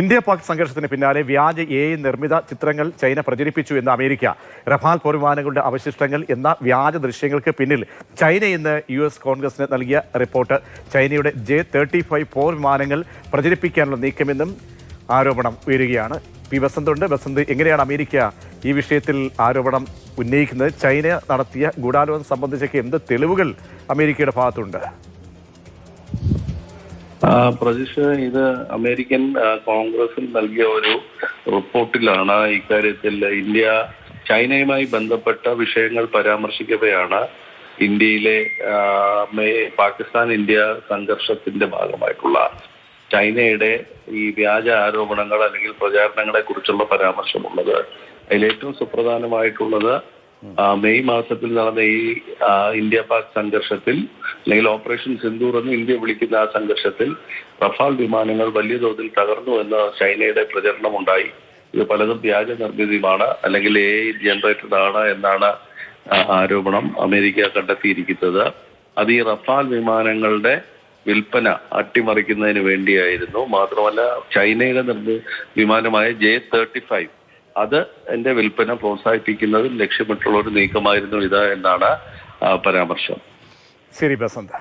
India Pak സംഘർഷത്തിന് പിന്നാലെ വ്യാജ എ നിർമ്മിത ചിത്രങ്ങൾ ചൈന പ്രചരിപ്പിച്ചു എന്ന് അമേരിക്ക. റഫാൽ പോർവിമാനങ്ങളുടെ അവശിഷ്ടങ്ങൾ എന്ന വ്യാജ ദൃശ്യങ്ങൾക്ക് പിന്നിൽ ചൈന ഇന്ന് യു എസ് കോൺഗ്രസിന് നൽകിയ റിപ്പോർട്ട്. ചൈനയുടെ ജെ തേർട്ടി ഫൈവ് പോർ വിമാനങ്ങൾ പ്രചരിപ്പിക്കാനുള്ള നീക്കമെന്നും ആരോപണം ഉയരുകയാണ്. പി വസന്ത് ഉണ്ട് വസന്ത് എങ്ങനെയാണ് അമേരിക്ക ഈ വിഷയത്തിൽ ആരോപണം ഉന്നയിക്കുന്നത്? ചൈന നടത്തിയ ഗൂഢാലോചന സംബന്ധിച്ചൊക്കെ എന്ത് തെളിവുകൾ അമേരിക്കയുടെ ഭാഗത്തുണ്ട്? പ്രജീഷ് ഇത് അമേരിക്കൻ കോൺഗ്രസിൽ നൽകിയ ഒരു റിപ്പോർട്ടിലാണ് ഇക്കാര്യത്തിൽ ഇന്ത്യ ചൈനയുമായി ബന്ധപ്പെട്ട വിഷയങ്ങൾ പരാമർശിക്കവെയാണ് ഇന്ത്യയിലെ പാകിസ്ഥാൻ ഇന്ത്യ സംഘർഷത്തിന്റെ ഭാഗമായിട്ടുള്ള ചൈനയുടെ ഈ വ്യാജ ആരോപണങ്ങൾ അല്ലെങ്കിൽ പ്രചാരണങ്ങളെ കുറിച്ചുള്ള പരാമർശമുള്ളത്. അതിൽ ഏറ്റവും സുപ്രധാനമായിട്ടുള്ളത് മെയ് മാസത്തിൽ നടന്ന ഈ ഇന്ത്യ പാക് സംഘർഷത്തിൽ അല്ലെങ്കിൽ ഓപ്പറേഷൻ സിന്ദൂർ എന്ന് ഇന്ത്യ വിളിക്കുന്ന ആ സംഘർഷത്തിൽ റഫാൽ വിമാനങ്ങൾ വലിയ തോതിൽ തകർന്നു എന്ന ചൈനയുടെ പ്രചരണം ഉണ്ടായി ഇത് പലതും വ്യാജ നിർമ്മിതിയുമാണ് അല്ലെങ്കിൽ എ ജനറേറ്റഡ് ആണ് എന്നാണ് ആരോപണം അമേരിക്ക കണ്ടെത്തിയിരിക്കുന്നത്. അത് ഈ റഫാൽ വിമാനങ്ങളുടെ വിൽപ്പന അട്ടിമറിക്കുന്നതിന് വേണ്ടിയായിരുന്നു. മാത്രമല്ല ചൈനയുടെ നിർമ്മി വിമാനമായ ജെ തേർട്ടി ഫൈവ് അത് എന്റെ വിൽപ്പന പ്രോത്സാഹിപ്പിക്കുന്നതിൽ ലക്ഷ്യമിട്ടുള്ള ഒരു നീക്കമായിരുന്നു ഇത് എന്നാണ് പരാമർശം. ശരി ബസന്ത്.